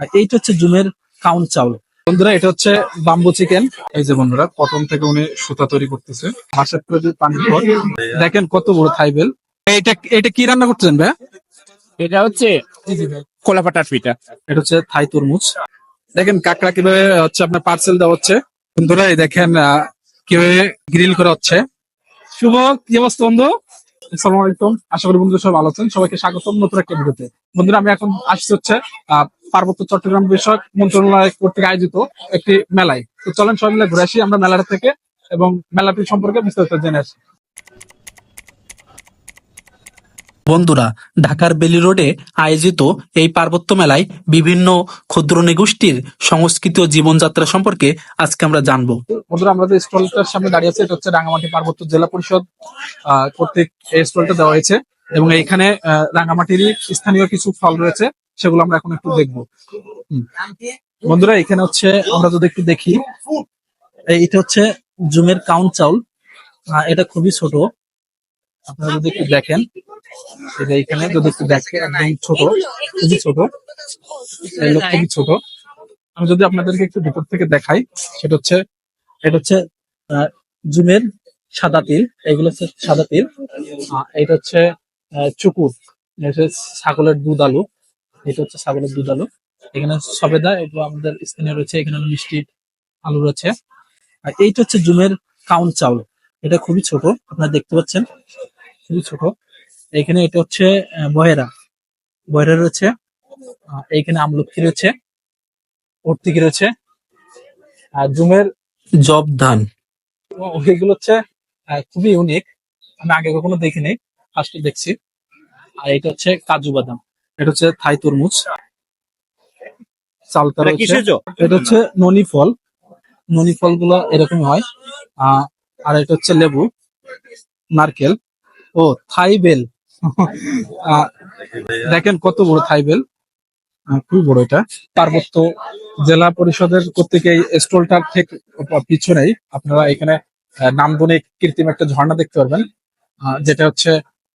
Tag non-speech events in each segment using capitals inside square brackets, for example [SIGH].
আর এইটা হচ্ছে জুমের কাউন চাউল। বন্ধুরা এটা হচ্ছে বাম্বু চিকেন এই যে বন্ধুরা কটন থেকে উনি সুতা তৈরি করতেছে। হাঁসের প্রতি পানি দেখেন কত বড় থাইবেল এটা এটা কি রান্না করতেছেন ভাই এটা হচ্ছে কোলাপাটার পিঠা। এটা হচ্ছে থাই তরমুজ। দেখেন কাকড়া কীভাবে হচ্ছে আপনার পার্সেল দেওয়া হচ্ছে। বন্ধুরা এই দেখেন আহ, কীভাবে গ্রিল করা হচ্ছে। শুভ কি অবস্থা বন্ধু? আসসালামু আলাইকুম। আশা করি বন্ধুরা সবাই ভালো আছেন। সবাইকে স্বাগতম নতুন একটা ভিডিওতে। বন্ধুরা আমি এখন আসছি হচ্ছে আহ, পার্বত্য চট্টগ্রাম বিষয়ক মন্ত্রণালয় কর্তৃক আয়োজিত একটি মেলায়। তো চলেন সবাই মিলে ঘুরে আসি আমরা মেলাটা থেকে এবং মেলাটি সম্পর্কে বিস্তারিত জেনে আসি। বন্ধুরা ঢাকার বেলি রোডে আয়োজিত এই পার্বত্য মেলায় বিভিন্ন ক্ষুদ্র নিগোষ্ঠীর সংস্কৃতি ও জীবনযাত্রা সম্পর্কে আজকে আমরা জানব। বন্ধুরা আমরা যে স্টলটার সামনে দাঁড়িয়ে আছি এটা হচ্ছে রাঙামাটি পার্বত্য জেলা পরিষদ আহ, কর্তৃক এই স্টলটা দেওয়া হয়েছে এবং এখানে আহ, রাঙামাটিরই স্থানীয় কিছু ফল রয়েছে। সেগুলো আমরা এখন একটু দেখব। বন্ধুরা এখানে হচ্ছে আমরা যদি একটু দেখি এটা হচ্ছে জুমের কাউন চাউল। এটা খুবই ছোট। আপনারা যদি একটু দেখেন এটা এখানে যদি একটু দেখেন একদম ছোট খুবই ছোট। এগুলো খুবই ছোট। আমি যদি আপনাদেরকে একটু ভিতর থেকে দেখাই সেটা হচ্ছে এটা হচ্ছে আহ, জুমের সাদা তিল। এগুলো হচ্ছে সাদা তিল। এটা হচ্ছে চুকুর। হচ্ছে ছাগলের দুধ আলু। এটা হচ্ছে ছাগলের দুধ আলু। এখানে সবেদা এগুলো আমাদের স্থানীয় রয়েছে এখানে মিষ্টি আলু রয়েছে। আর এইটা হচ্ছে জুমের কাউন চাউল। এটা খুবই ছোট, আপনারা দেখতে পাচ্ছেন। খুবই ছোট। এখানে এটা হচ্ছে বহেরা। বহেরা রয়েছে। এইখানে আমলক্ষী রয়েছে। ভর্তিকি রয়েছে। আর জুমের জব ধান। ওইগুলো হচ্ছে খুবই ইউনিক আমি আগে কখনো দেখিনি ফার্স্টে দেখছি। আর এটা হচ্ছে কাজু বাদাম। এটা হচ্ছে থাই তরমুজ। চালতা এটা হচ্ছে ননি ফল। ননি ফলগুলো এরকম হয়। আর এটা হচ্ছে লেবু। নারকেল। ও থাই বেল। [LAUGHS] দেখেন কত বড় থাই বেল। খুবই বড় এটা। পার্বত্য জেলা পরিষদের কর্তৃক এই স্টলটার ঠিক পিছনেই আপনারা এখানে নান্দনিক কৃত্রিম একটা ঝর্ণা দেখতে পারবেন। আহ, যেটা হচ্ছে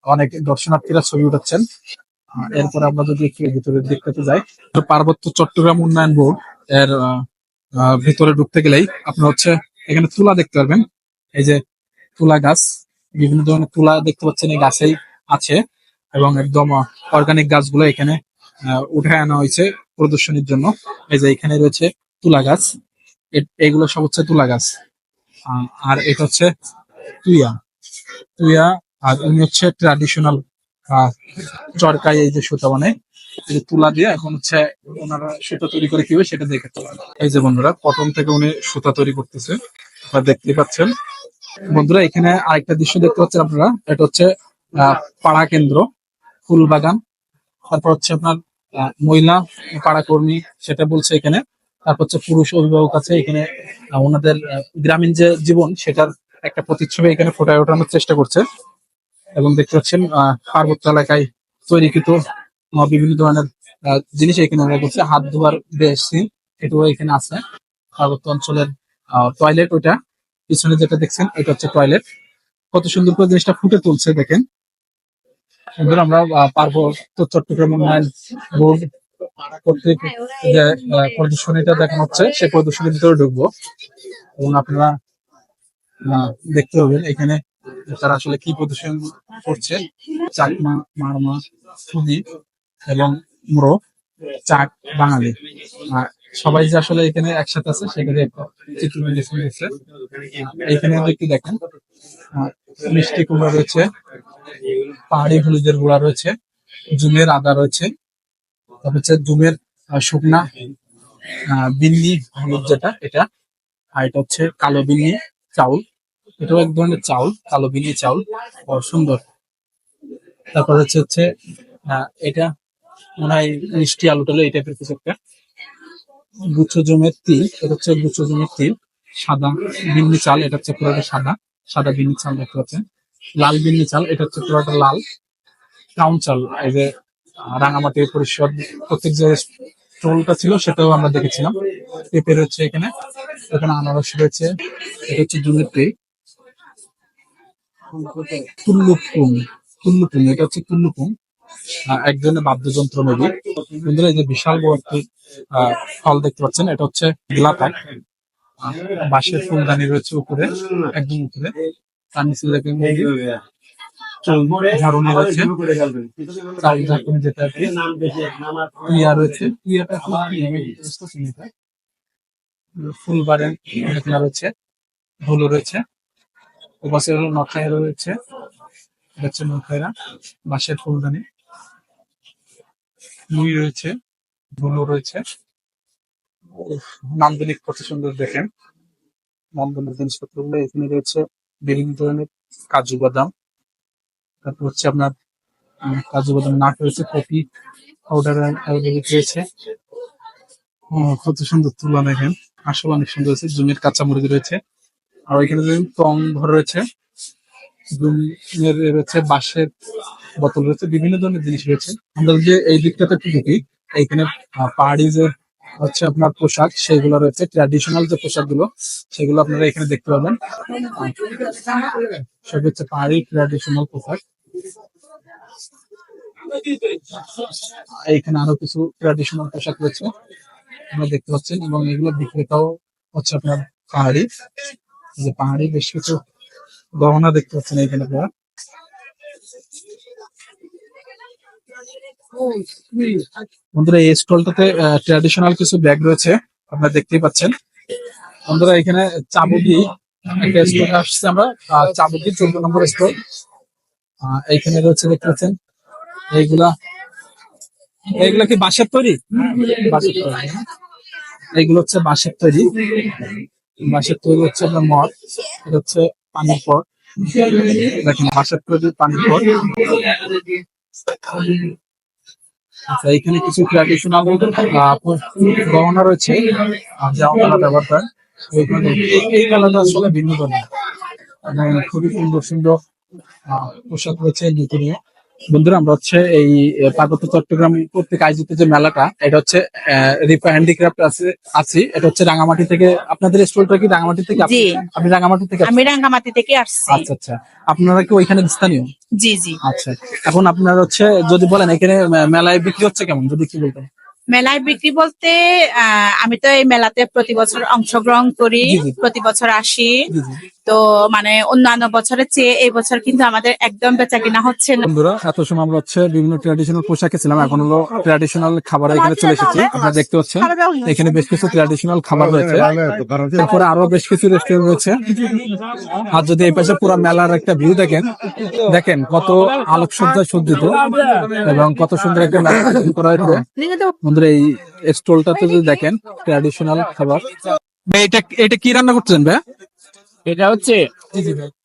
অনেক দর্শনার্থীরা ছবি উঠাচ্ছেন। এরপরে আমরা যদি একটু ভিতরের দিকটাতে যাই, তো পার্বত্য চট্টগ্রাম উন্নয়ন বোর্ড এর ভিতরে ঢুকতে গেলেই আপনি হচ্ছে এখানে তুলা দেখতে পারবেন। এই যে তুলা গাছ, বিভিন্ন ধরনের তুলা দেখতে পাচ্ছেন এই গাছেই আছে এবং একদম অর্গানিক গাছগুলো এখানে উঠে আনা হয়েছে প্রদর্শনীর জন্য। এই যে এখানে রয়েছে তুলা গাছ। এগুলো সব হচ্ছে তুলা গাছ। আর এটা হচ্ছে তুইয়া। তুইয়া, আর উনি হচ্ছে ট্র্যাডিশনাল চরকাই এই যে সুতা মানে এই যে তুলা দিয়ে এখন হচ্ছে ওনারা সুতা তৈরি করে কি কীভাবে সেটা দেখে এই যে বন্ধুরা কটন থেকে উনি সুতা তৈরি করতেছে, আপনারা দেখতে পাচ্ছেন। বন্ধুরা, এখানে আরেকটা দৃশ্য দেখতে পাচ্ছেন আপনারা, এটা হচ্ছে পাড়া কেন্দ্র ফুল বাগান তারপর হচ্ছে আপনার মহিলা পাড়া কর্মী, সেটা বলছে এখানে। তারপর হচ্ছে পুরুষ অভিভাবক আছে, এখানে ওনাদের গ্রামীণ যে জীবন, সেটার একটা প্রতিচ্ছবি এখানে ফোটায় ওঠানোর চেষ্টা করছে। এবং দেখতে পাচ্ছেন পার্বত্য এলাকায় তৈরিকৃত বিভিন্ন ধরনের জিনিস এখানে ওরা করছে হাত ধোয়ার বেশি এটাও এখানে আছে। পার্বত্য অঞ্চলের টয়লেট ওইটা। পিছনে যেটা দেখছেন, এটা হচ্ছে টয়লেট কত সুন্দর করে জিনিসটা ফুটে তুলছে, দেখেন। সুন্দর আমরা পার্বত্য চট্টগ্রাম উন্নয়ন বোর্ড কর্তৃক যে প্রদর্শনীটা দেখানো হচ্ছে, সেই প্রদর্শনীর ভিতরে ঢুকবো। এবং আপনারা দেখতে পাবেন, এখানে তারা আসলে কি প্রদর্শন করছে চাকমা মারমা সুদি এবং মুরো চাক বাঙালি। আহ, সবাই যে আসলে এখানে একসাথে আছে সেখানে চিত্র দিচ্ছে এখানে একটু দেখেন মিষ্টি কুমড়া রয়েছে পাহাড়ি হলুদের গুঁড়া রয়েছে জুমের আদা রয়েছে তারপর হচ্ছে জুমের শুকনা বিন্নি হলুদ যেটা এটা আর এটা হচ্ছে কালো বিন্নি চাউল। এটাও এক ধরনের চাউল, কালো বিন্নি চাউল ও সুন্দর। তারপর হচ্ছে হচ্ছে এটা মনে হয় মিষ্টি আলু টালু এই টাইপের কিছু একটা। গুচ্ছ জমের তিল, এটা হচ্ছে গুচ্ছ জমের তিল। সাদা বিন্নি চাল, এটা হচ্ছে পুরোটা সাদা। সাদা বিন্নি চাল দেখতে পাচ্ছেন। লাল বিন্নি চাল, এটা হচ্ছে পুরোটা লাল। কাউন চাল, এই যে রাঙামাটি পরিষদ, প্রত্যেক যে স্টলটা ছিল সেটাও আমরা দেখেছিলাম। পেঁপে রয়েছে এখানে এখানে আনারস রয়েছে, এটা হচ্ছে জুমের ট্রে। এটা হচ্ছে ধরনের বাদ্যযন্ত্র যে বিশাল বড় একটি ফল দেখতে পাচ্ছেন, এটা হচ্ছে বাঁশের ফুলদানি রয়েছে উপরে, একদম উপরে। তার নিচে দেখেন রয়েছে। যেটা রয়েছে। ফুল এখানে রয়েছে, ধুলো রয়েছে। ওপাশে হলো রয়েছে। এটা হচ্ছে বাঁশের ফুলদানি। মুই রয়েছে, ধুলো রয়েছে। নান্দনিক কত সুন্দর দেখেন। নান্দনিক জিনিসপত্রগুলো এখানে রয়েছে। বিভিন্ন ধরনের কাজু বাদাম। তারপর হচ্ছে আপনার কাজু বাদাম নাট রয়েছে কফি পাউডার রয়েছে। কত সুন্দর তুলা দেখেন। আসলে অনেক সুন্দর হয়েছে। জুমের কাঁচা মুরগি রয়েছে। আর ওইখানে দেখেন টং ঘর রয়েছে রয়েছে, বাঁশের বোতল রয়েছে, বিভিন্ন ধরনের জিনিস রয়েছে। আমরা যে এই দিকটাতে একটু ঢুকি, এইখানে পাহাড়ি যে হচ্ছে আপনার পোশাক, সেগুলো রয়েছে। ট্র্যাডিশনাল যে পোশাকগুলো, সেগুলো আপনারা এখানে দেখতে পাবেন। সব হচ্ছে পাহাড়ি ট্র্যাডিশনাল পোশাক। এইখানে আরও কিছু ট্র্যাডিশনাল পোশাক রয়েছে আপনারা দেখতে পাচ্ছেন এবং এগুলো বিক্রেতাও হচ্ছে আপনার পাহাড়ি। যে পাহাড়ি বেশ কিছু গহনা দেখতে পাচ্ছেন এখানে আপনারা। বন্ধুরা, এই স্টলটাতে ট্র্যাডিশনাল কিছু ব্যাগ রয়েছে, আপনারা দেখতেই পাচ্ছেন। বন্ধুরা, এখানে চাবুকি, একটা স্টল আসছে আমরা চাবুকি চোদ্দ নম্বর স্টল। এইখানে রয়েছে, দেখতে পাচ্ছেন, এইগুলা এইগুলা কি বাঁশের তৈরি? বাঁশের তৈরি এইগুলো হচ্ছে বাঁশের তৈরি। বাঁশের তৈরি হচ্ছে আপনার মদ, এটা হচ্ছে পানির পট দেখেন বাঁশের তৈরি পানির পট আচ্ছা এখানে কিছু ট্র্যাডিশনাল গহনা রয়েছে। যা ব্যবহার করেন। এই- এই আসলে ভিন্ন ধরনের। খুবই সুন্দর সুন্দর পোশাক রয়েছে নতুন বন্ধুরা আমরা হচ্ছে এই পার্বত্য চট্টগ্রাম কর্তৃক আয়োজিত যে মেলাটা এটা হচ্ছে রিপা হ্যান্ডিক্রাফট আছে আছি। এটা হচ্ছে রাঙামাটি থেকে আপনাদের স্টলটা কি রাঙামাটি থেকে আপনি-। রাঙামাটি থেকে আমি রাঙামাটি থেকে আসছি। আচ্ছা আচ্ছা। আপনারা কি ওইখানে স্থানীয়? জি জি। আচ্ছা। এখন আপনারা হচ্ছে যদি বলেন এখানে মেলায় বিক্রি হচ্ছে কেমন? যদি কি বলতেন। মেলায় বিক্রি বলতে আমি তো এই মেলাতে প্রতি বছর অংশগ্রহণ করি। প্রতি বছর আসি। তো মানে অন্যান্য বছরের চেয়ে এই বছর কিন্তু আমাদের একদম বেচা কিনা হচ্ছে না। বন্ধুরা এত সময় আমরা হচ্ছে বিভিন্ন ট্র্যাডিশনাল পোশাকে ছিলাম এখন হলো ট্র্যাডিশনাল খাবার এখানে চলে এসেছি আপনারা দেখতে পাচ্ছেন। এখানে বেশ কিছু ট্র্যাডিশনাল খাবার রয়েছে। তারপরে আরও বেশ কিছু রেস্টুরেন্ট রয়েছে। আর যদি এই পাশে পুরো মেলার একটা ভিউ দেখেন দেখেন কত আলোকসজ্জায় সজ্জিত এবং কত সুন্দর একটা মেলা করা হয়েছে। বন্ধুরা এই স্টলটাতে যদি দেখেন ট্র্যাডিশনাল খাবার। এটা এটা কি রান্না করতেছেন ভাই? এটা হচ্ছে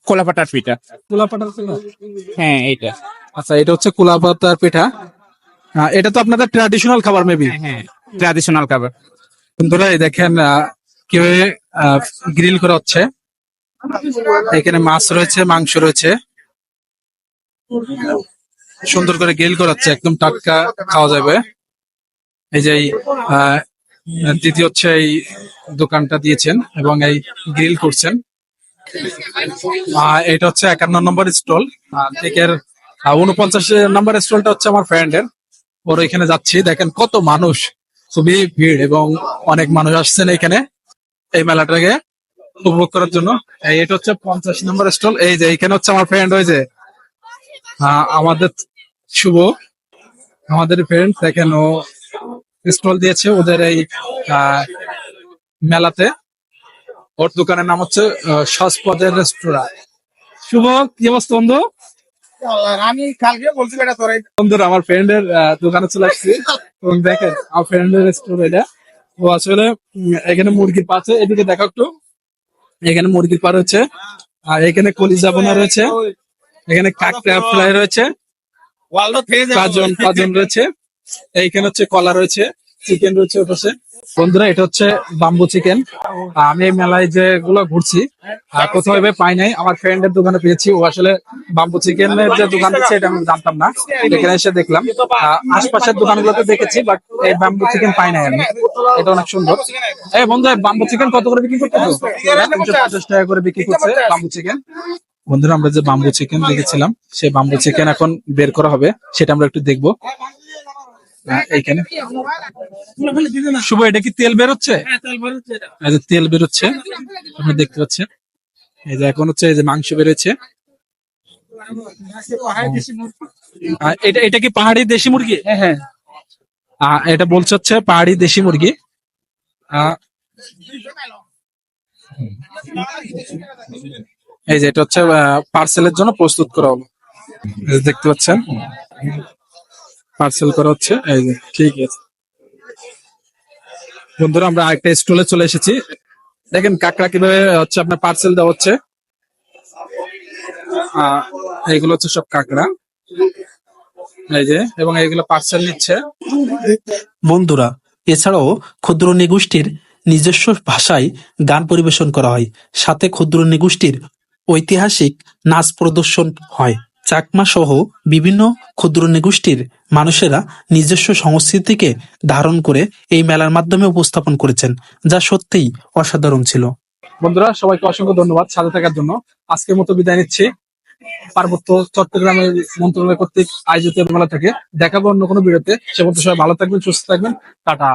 কোলাপাটার পিঠা। কুলা পাটার হ্যাঁ এটা আচ্ছা এটা হচ্ছে কুলা পাতার পিঠা। এটা তো আপনাদের ট্র্যাডিশনাল খাবার মেবি হ্যাঁ ট্র্যাডিশনাল খাবার। বন্ধুরা এই দেখেন কীভাবে গ্রিল করা হচ্ছে। এখানে মাছ রয়েছে মাংস রয়েছে। সুন্দর করে গ্রিল করা হচ্ছে একদম টাটকা খাওয়া যাবে। এই যে দিদি হচ্ছে এই দোকানটা দিয়েছেন এবং এই গ্রিল করছেন। এটা হচ্ছে একান্ন নম্বর স্টল। কেকের উনপঞ্চাশ নম্বর স্টলটা হচ্ছে আমার ফ্রেন্ডের। ওর এখানে যাচ্ছি। দেখেন কত মানুষ। খুবই ভিড় এবং অনেক মানুষ আসছেন এখানে এই মেলাটাকে উপভোগ করার জন্য। এটা হচ্ছে পঞ্চাশ নম্বর স্টল। এই যে, এখানে হচ্ছে আমার ফ্রেন্ড হয়েছে আমাদের শুভ, আমাদের ফ্রেন্ড। দেখেন ও স্টল দিয়েছে ওদের এই মেলাতে। ওর দোকানের নাম হচ্ছে সস্পদের রেস্তোরাঁ। শুভ কি অবস্থা বন্ধু? আমি কালকে বলছি এটা তোরাই বন্ধুরা আমার ফ্রেন্ডের দোকানে চলে আসছি। এবং দেখেন আমার ফ্রেন্ডের স্টোর এটা। ও আসলে এখানে মুরগির পা আছে। এদিকে দেখো একটু। এখানে মুরগির পা রয়েছে আর এখানে কলিজা বোনা রয়েছে। এখানে কাকটা ফ্রাই রয়েছে। পাঁচজন পাঁচজন রয়েছে। এইখানে হচ্ছে কলা রয়েছে চিকেন রয়েছে পাশে। বন্ধুরা, এটা হচ্ছে বাম্বু চিকেন আমি এই মেলায় যেগুলো ঘুরছি কোথাও পাই নাই। আমার ফ্রেন্ডের দোকানে পেয়েছি। ও আসলে বাম্বু চিকেনের যে দোকান আছে এটা আমি জানতাম না। এখানে এসে দেখলাম। আশপাশের দোকানগুলোতে দেখেছি বাট এই বাম্বু চিকেন পাই নাই আমি। এটা অনেক সুন্দর। এই বন্ধু বাম্বু চিকেন কত করে বিক্রি করতে তিনশো পঞ্চাশ টাকা করে বিক্রি করছে বাম্বু চিকেন বন্ধুরা, আমরা যে বাম্বু চিকেন দেখেছিলাম, সেই বাম্বু চিকেন এখন বের করা হবে, সেটা আমরা একটু দেখব। এইখানে? শুভ এটা কি তেল বেরোচ্ছে এই তেল বেরোচ্ছে দেখতে পাচ্ছেন। এই যে এখন হচ্ছে এই যে মাংস বেরোচ্ছে এটা এটা কি পাহাড়ি দেশি মুরগি? হ্যাঁ হ্যাঁ। এটা বলছে হচ্ছে পাহাড়ি দেশি মুরগি। এই যে এটা হচ্ছে পার্সেলের জন্য প্রস্তুত করা হলো। দেখতে পাচ্ছেন। পার্সেল করা হচ্ছে। এই যে, ঠিক আছে। বন্ধুরা, আমরা আরেকটা স্টলে চলে এসেছি। দেখেন কাকড়া কীভাবে হচ্ছে আপনার পার্সেল দেওয়া হচ্ছে। এইগুলো হচ্ছে সব কাকড়া। এই যে, এবং এইগুলো পার্সেল নিচ্ছে। বন্ধুরা, এছাড়াও ক্ষুদ্র নিগোষ্ঠীর নিজস্ব ভাষায় গান পরিবেশন করা হয়। সাথে ক্ষুদ্র নিগোষ্ঠীর ঐতিহাসিক নাচ প্রদর্শন হয়। চাকমা সহ বিভিন্ন ক্ষুদ্র নিগোষ্ঠীর মানুষেরা নিজস্ব সংস্কৃতিকে ধারণ করে এই মেলার মাধ্যমে উপস্থাপন করেছেন, যা সত্যিই অসাধারণ ছিল। বন্ধুরা, সবাইকে অসংখ্য ধন্যবাদ সাথে থাকার জন্য। আজকের মতো বিদায় নিচ্ছি। পার্বত্য চট্টগ্রামের মন্ত্রণালয় কর্তৃক আয়োজিত মেলা থেকে দেখাবো অন্য কোনো বিরতে সে পর্যন্ত সবাই ভালো থাকবেন, সুস্থ থাকবেন। টাটা।